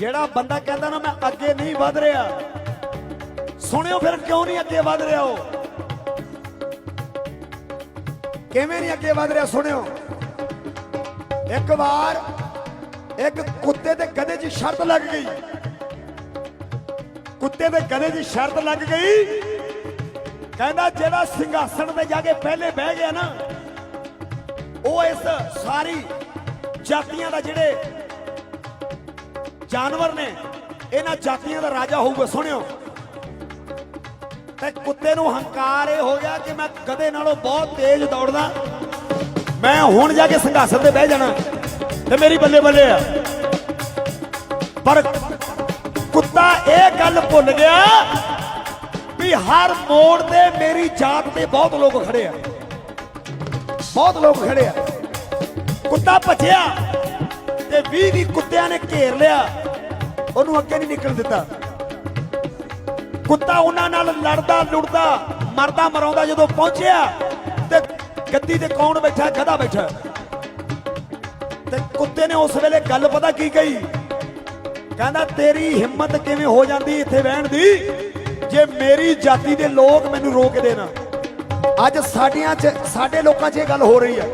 ਜਿਹੜਾ ਬੰਦਾ ਕਹਿੰਦਾ ਨਾ ਮੈਂ ਅੱਗੇ ਨਹੀਂ ਵਧ ਰਿਹਾ, ਸੁਣਿਓ ਫਿਰ ਕਿਉਂ ਨਹੀਂ ਅੱਗੇ ਵਧ ਰਿਹਾ ਉਹ? ਕਿਵੇਂ ਨਹੀਂ ਅੱਗੇ ਵਧ ਰਿਹਾ ਸੁਣਿਓ? ਇੱਕ ਵਾਰ ਇੱਕ ਕੁੱਤੇ ਦੇ ਗਧੇ 'ਚ ਸ਼ਰਤ ਲੱਗ ਗਈ। ਕੁੱਤੇ ਦੇ ਗਧੇ 'ਚ ਸ਼ਰਤ ਲੱਗ ਗਈ। ਕਹਿੰਦਾ ਜਿਹੜਾ ਸਿੰਘਾਸਣ ਤੇ ਜਾ ਕੇ ਪਹਿਲੇ ਬਹਿ ਗਿਆ ਨਾ, ਉਹ ਇਸ ਸਾਰੀ ਜਾਤੀਆਂ ਦਾ ਜਿਹੜੇ ਜਾਨਵਰ ਨੇ, ਇਹਨਾਂ ਜਾਤੀਆਂ ਦਾ ਰਾਜਾ ਹੋਊਗਾ, ਸੁਣਿਓ। ਤੇ ਕੁੱਤੇ ਨੂੰ ਹੰਕਾਰ ਇਹ ਹੋ ਗਿਆ ਕਿ ਮੈਂ ਗਧੇ ਨਾਲੋਂ ਬਹੁਤ ਤੇਜ਼ ਦੌੜਦਾ। ਮੈਂ ਹੁਣ ਜਾ ਕੇ ਸਿੰਘਾਸਣ ਤੇ ਬਹਿ ਜਾਣਾ, ਤੇ ਮੇਰੀ ਬੱਲੇ ਬੱਲੇ ਆ। ਪਰ ਕੁੱਤਾ ਇਹ ਗੱਲ ਭੁੱਲ ਗਿਆ ਵੀ ਹਰ ਮੋੜ ਤੇ ਮੇਰੀ ਜਾਤ ਤੇ ਬਹੁਤ ਲੋਕ ਖੜੇ ਆ। ਬਹੁਤ ਲੋਕ ਖੜੇ ਆ। ਕੁੱਤਾ ਭੱਜਿਆ। ਤੇ 20 ਦੀ ਕੁੱਤਿਆਂ ਨੇ ਘੇਰ ਲਿਆ। ਉਹਨੂੰ ਅੱਗੇ ਨਹੀਂ ਨਿਕਲ ਦਿੱਤਾ। ਕੁੱਤਾ ਉਹਨਾਂ ਨਾਲ ਲੜਦਾ, ਲੁੜਦਾ, ਮਰਦਾ, ਮਰਾਉਂਦਾ ਜਦੋਂ ਪਹੁੰਚਿਆ ਤੇ ਗੱਦੀ ਤੇ ਕੌਣ ਬੈਠਾ ਗਧਾ ਬੈਠਾ? ਤੇ ਕੁੱਤੇ ਨੇ ਉਸ ਵੇਲੇ ਗੱਲ ਪਤਾ ਕੀ ਕਹੀ? ਕਹਿੰਦਾ, ਤੇਰੀ ਹਿੰਮਤ ਕਿਵੇਂ ਹੋ ਜਾਂਦੀ ਇੱਥੇ ਬਹਿਣ ਦੀ? ਜੇ ਮੇਰੀ ਜਾਤੀ ਦੇ ਲੋਕ ਮੈਨੂੰ ਰੋਕ ਦੇਣਾ। ਅੱਜ ਸਾਡੀਆਂ ਚ, ਸਾਡੇ ਲੋਕਾਂ 'ਚ ਇਹ ਗੱਲ ਹੋ ਰਹੀ ਹੈ।